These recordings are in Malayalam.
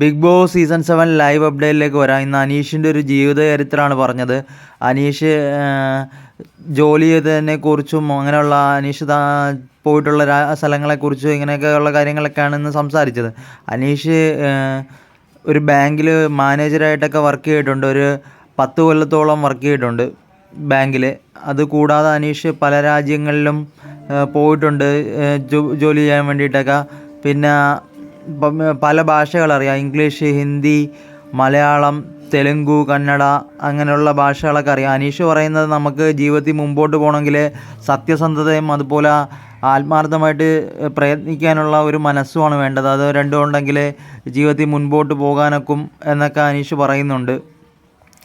Bigg Boss season seven live അപ്ഡേറ്റിലേക്ക് വരാം. ഇന്ന് അനീഷിന്റെ ഒരു ജീവിത ചരിത്രമാണ് പറഞ്ഞത്. അനീഷ് ജോലി ചെയ്തതിനെ കുറിച്ചും അങ്ങനെയുള്ള അനീഷ് പോയിട്ടുള്ള സ്ഥലങ്ങളെക്കുറിച്ചും ഇങ്ങനെയൊക്കെയുള്ള കാര്യങ്ങളൊക്കെയാണ് ഇന്ന് സംസാരിച്ചത്. അനീഷ് ഒരു ബാങ്കിൽ മാനേജറായിട്ടൊക്കെ വർക്ക് ചെയ്തിട്ടുണ്ട്. ഒരു പത്ത് കൊല്ലത്തോളം വർക്ക് ചെയ്തിട്ടുണ്ട് ബാങ്കിൽ അത് കൂടാതെ അനീഷ് പല രാജ്യങ്ങളിലും പോയിട്ടുണ്ട് ജോലി ചെയ്യാൻ വേണ്ടിയിട്ടൊക്കെ. പിന്നെ പല ഭാഷകൾ അറിയാം ഇംഗ്ലീഷ് ഹിന്ദി മലയാളം തെലുങ്കു കന്നഡ അങ്ങനെയുള്ള ഭാഷകളൊക്കെ അറിയാം. അനീഷ് പറയുന്നത് നമുക്ക് ജീവിതത്തിൽ മുമ്പോട്ട് പോകണമെങ്കിൽ സത്യസന്ധതയും അതുപോലെ ആത്മാർത്ഥമായിട്ട് പ്രയത്നിക്കാനുള്ള ഒരു മനസ്സുമാണ് വേണ്ടത്. അത് രണ്ടും ഉണ്ടെങ്കിൽ ജീവിതത്തിൽ മുൻപോട്ട് പോകാനൊക്കും എന്നൊക്കെ അനീഷ് പറയുന്നുണ്ട്.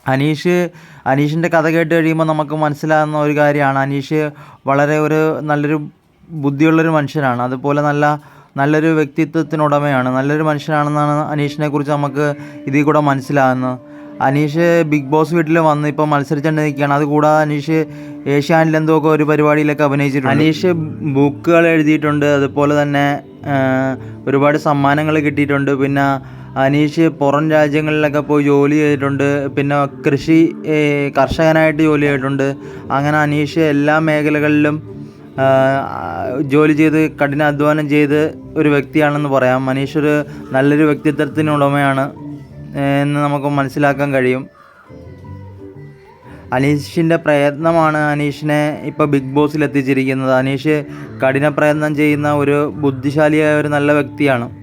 അനീഷ് അനീഷിന്റെ കഥ കേട്ട് കഴിയുമ്പോൾ നമുക്ക് മനസ്സിലാകുന്ന ഒരു കാര്യമാണ്. അനീഷ് വളരെ ഒരു നല്ലൊരു ബുദ്ധിയുള്ളൊരു മനുഷ്യനാണ്. അതുപോലെ നല്ല നല്ലൊരു വ്യക്തിത്വത്തിനുടമയാണ് നല്ലൊരു മനുഷ്യനാണെന്നാണ് അനീഷിനെ കുറിച്ച് നമുക്ക് ഇതിൽ കൂടെ മനസ്സിലാകുന്നത്. അനീഷ് ബിഗ് ബോസ് വീട്ടിൽ വന്ന് ഇപ്പോൾ മത്സരിച്ചുകൊണ്ടിരിക്കുകയാണ് അതുകൂടാതെ അനീഷ് ഏഷ്യാനിൽ എന്തൊക്കെ ഒരു പരിപാടിയിലൊക്കെ അഭിനയിച്ചിട്ടുണ്ട്. അനീഷ് ബുക്കുകൾ എഴുതിയിട്ടുണ്ട്. അതുപോലെ തന്നെ ഒരുപാട് സമ്മാനങ്ങൾ കിട്ടിയിട്ടുണ്ട്. പിന്നെ അനീഷ് പുറം രാജ്യങ്ങളിലൊക്കെ പോയി ജോലി ചെയ്തിട്ടുണ്ട്. പിന്നെ കൃഷി കർഷകനായിട്ട് ജോലി ചെയ്തിട്ടുണ്ട്. അങ്ങനെ അനീഷ് എല്ലാ മേഖലകളിലും ജോലി ചെയ്ത് കഠിനാധ്വാനം ചെയ്ത് ഒരു വ്യക്തിയാണെന്ന് പറയാം. മനീഷ് ഒരു നല്ലൊരു വ്യക്തിത്വത്തിന് ഉടമയാണ് എന്ന് നമുക്ക് മനസ്സിലാക്കാൻ കഴിയും. അനീഷിന്റെ പ്രയത്നമാണ് അനീഷിനെ ഇപ്പോൾ ബിഗ് ബോസിൽ എത്തിച്ചിരിക്കുന്നത്. അനീഷ് കഠിന പ്രയത്നം ചെയ്യുന്ന ഒരു ബുദ്ധിശാലിയായ ഒരു നല്ല വ്യക്തിയാണ്.